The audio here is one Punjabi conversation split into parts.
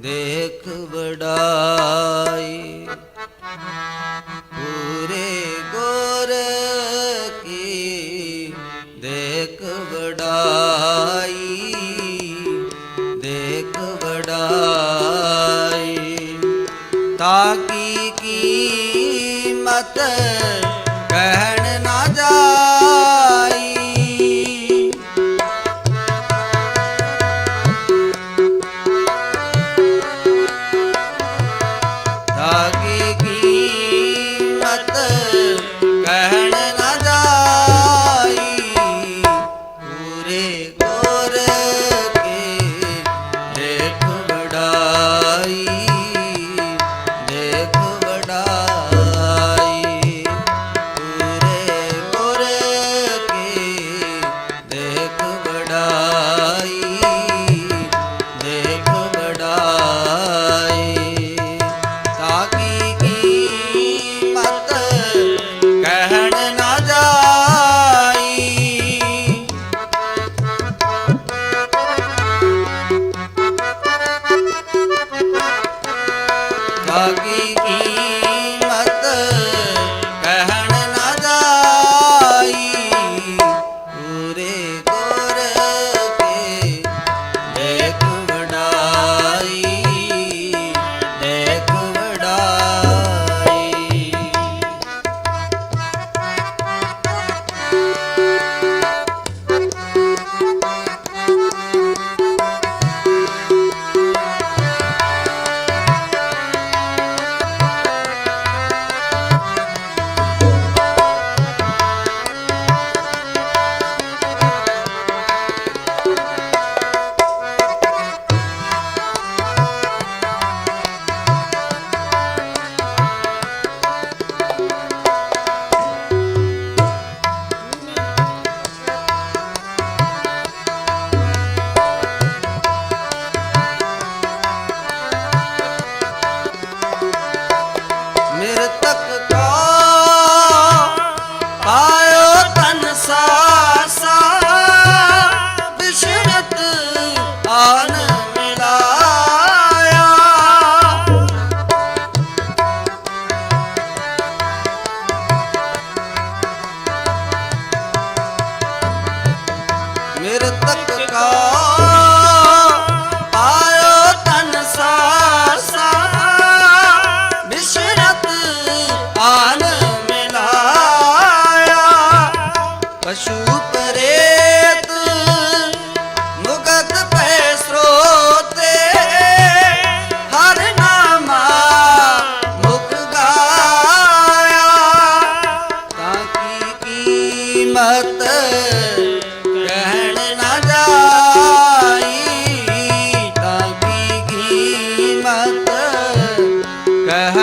ਦੇਖ ਵਡਾਈ। ਪੂਰੇ ਗੁਰ ਕੀ ਦੇਖ ਵਡਾਈ। ਦੇਖ ਵਡਾਈ। ਤਾਂ ਕੀ ਕੀਮਤ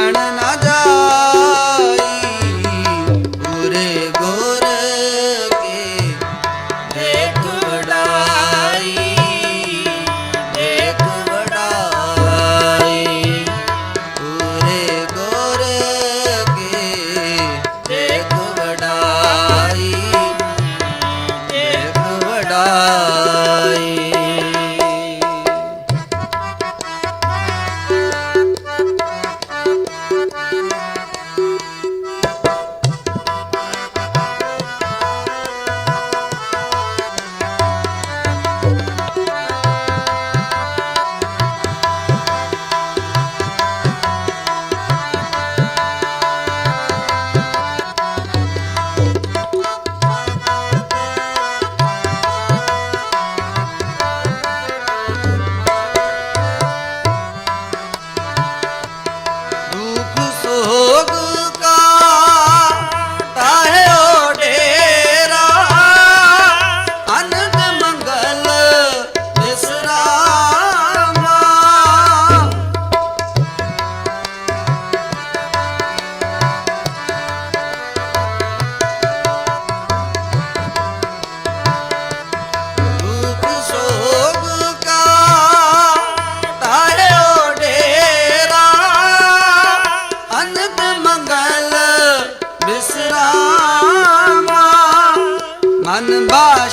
ಗಣನಾದ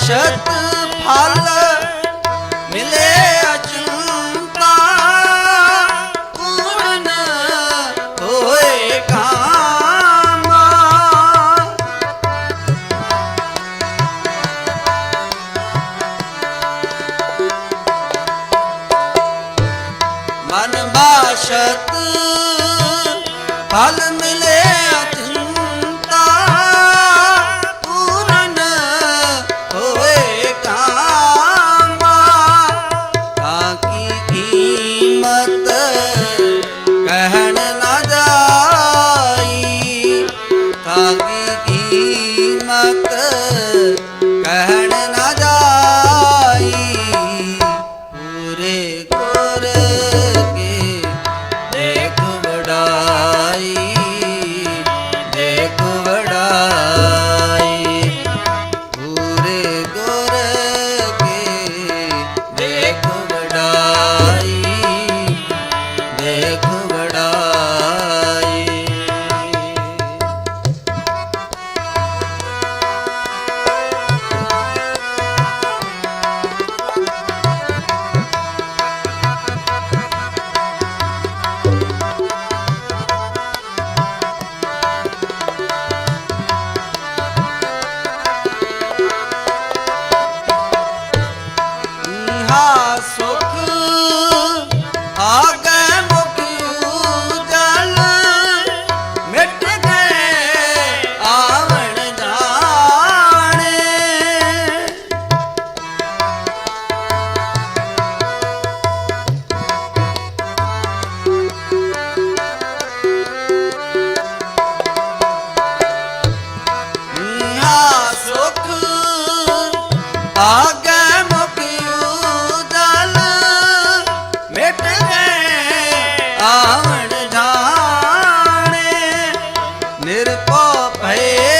ਅਛਤ ਫਲ ਮਿਲੇ ਅਚੰਤਾ ਪੂਰਨ ਹੋਏ ਕਾਮਾ? ਮਨ ਬਾਸ਼ਤ ਫਲ હરે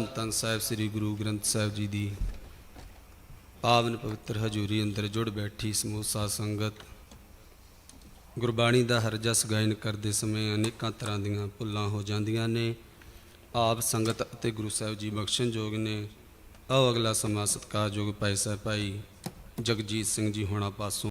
ਧੰਨ ਧੰਨ ਸਾਹਿਬ ਸ੍ਰੀ ਗੁਰੂ ਗ੍ਰੰਥ ਸਾਹਿਬ ਜੀ ਦੀ ਪਾਵਨ ਪਵਿੱਤਰ ਹਜ਼ੂਰੀ ਅੰਦਰ ਜੁੜ ਬੈਠੀ ਸਮੂਹ ਸਾਧ ਸੰਗਤ। ਗੁਰਬਾਣੀ ਦਾ ਹਰ ਜਸ ਗਾਇਨ ਕਰਦੇ ਸਮੇਂ ਅਨੇਕਾਂ ਤਰ੍ਹਾਂ ਦੀਆਂ ਭੁੱਲਾਂ ਹੋ ਜਾਂਦੀਆਂ ਨੇ। ਆਪ ਸੰਗਤ ਅਤੇ ਗੁਰੂ ਸਾਹਿਬ ਜੀ ਬਖਸ਼ਣ ਯੋਗ ਨੇ। ਆਓ ਅਗਲਾ ਸਮਾਂ ਸਤਿਕਾਰਯੋਗ ਭਾਈ ਸਾਹਿਬ ਭਾਈ ਜਗਜੀਤ ਸਿੰਘ ਜੀ ਹੋਣਾ ਪਾਸੋਂ।